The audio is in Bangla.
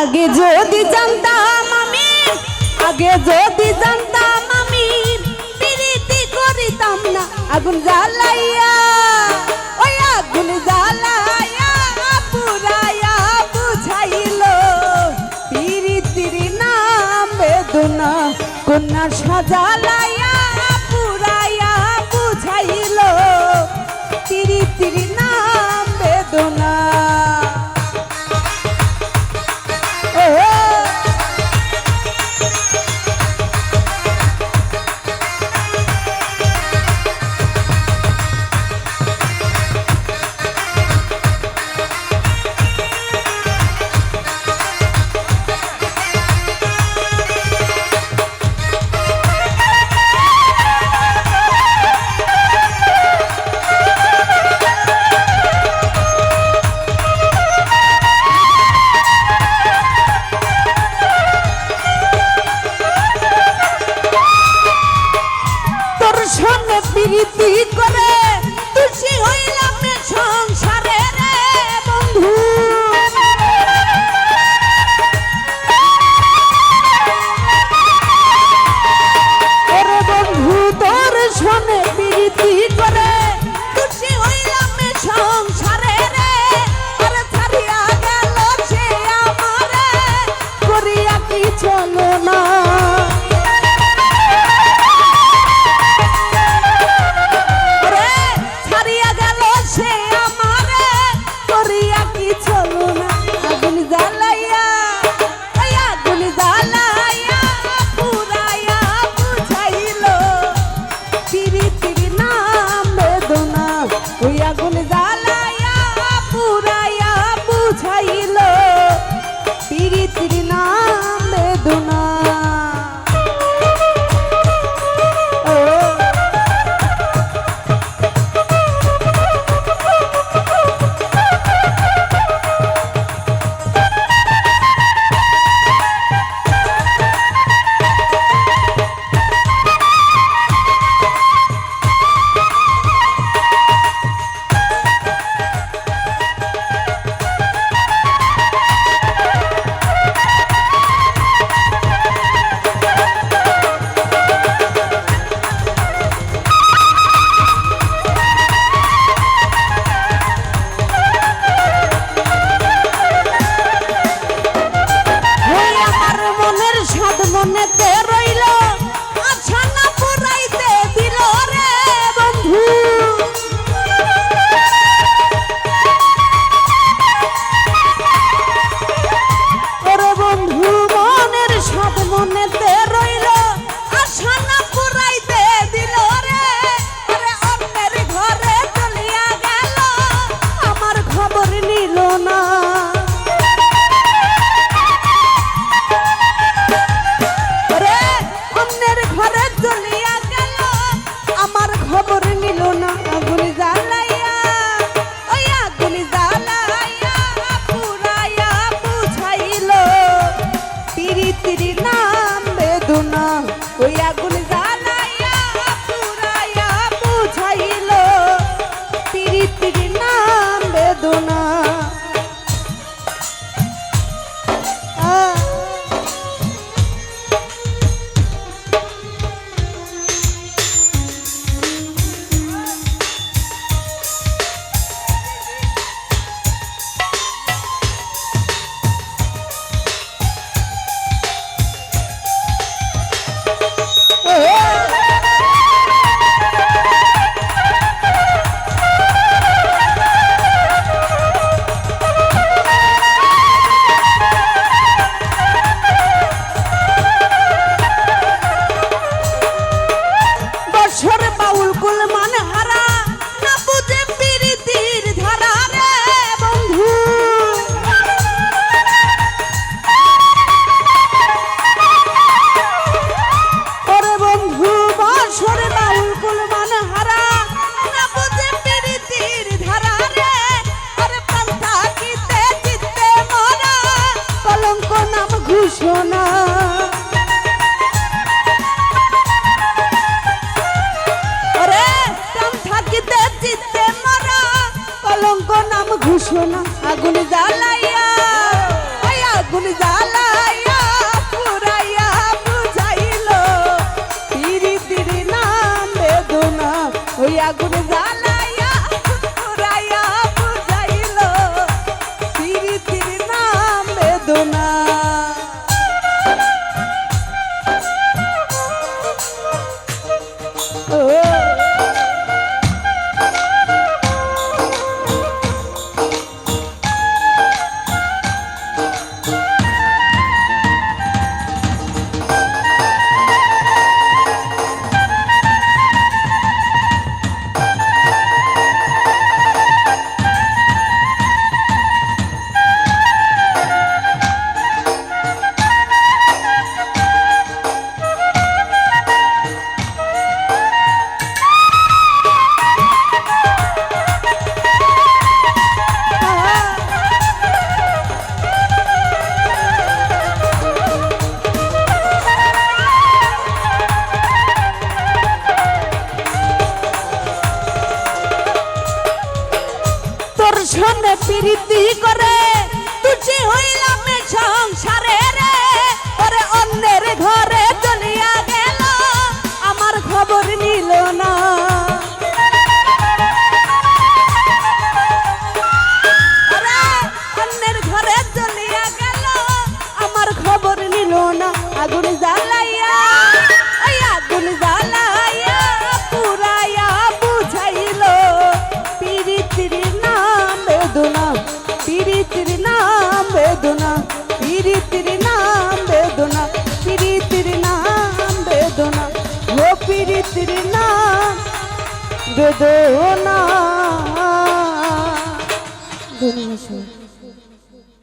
আগে যদি জানতাম আমি, আগে যদি জানতাম আমি, প্রীতি করিতাম না। আগুন জ্বালাইয়া, ওই আগুন জ্বালাইয়া পুরাইয়া বুঝাইল, প্রীতির নাম বেদনা কন্যা সাজালাই সঙ্গে প্রীতি করে তুষি হইলাম সংসারে রে বন্ধু। বন্ধু, তোর সঙ্গে প্রীতি করে তুষি হইলাম সংসারে রে। ছাড়িয়া গেল সে আমারে, করিয়া কি চলো না? সঙ্গে প্রীতি করে। বেদনা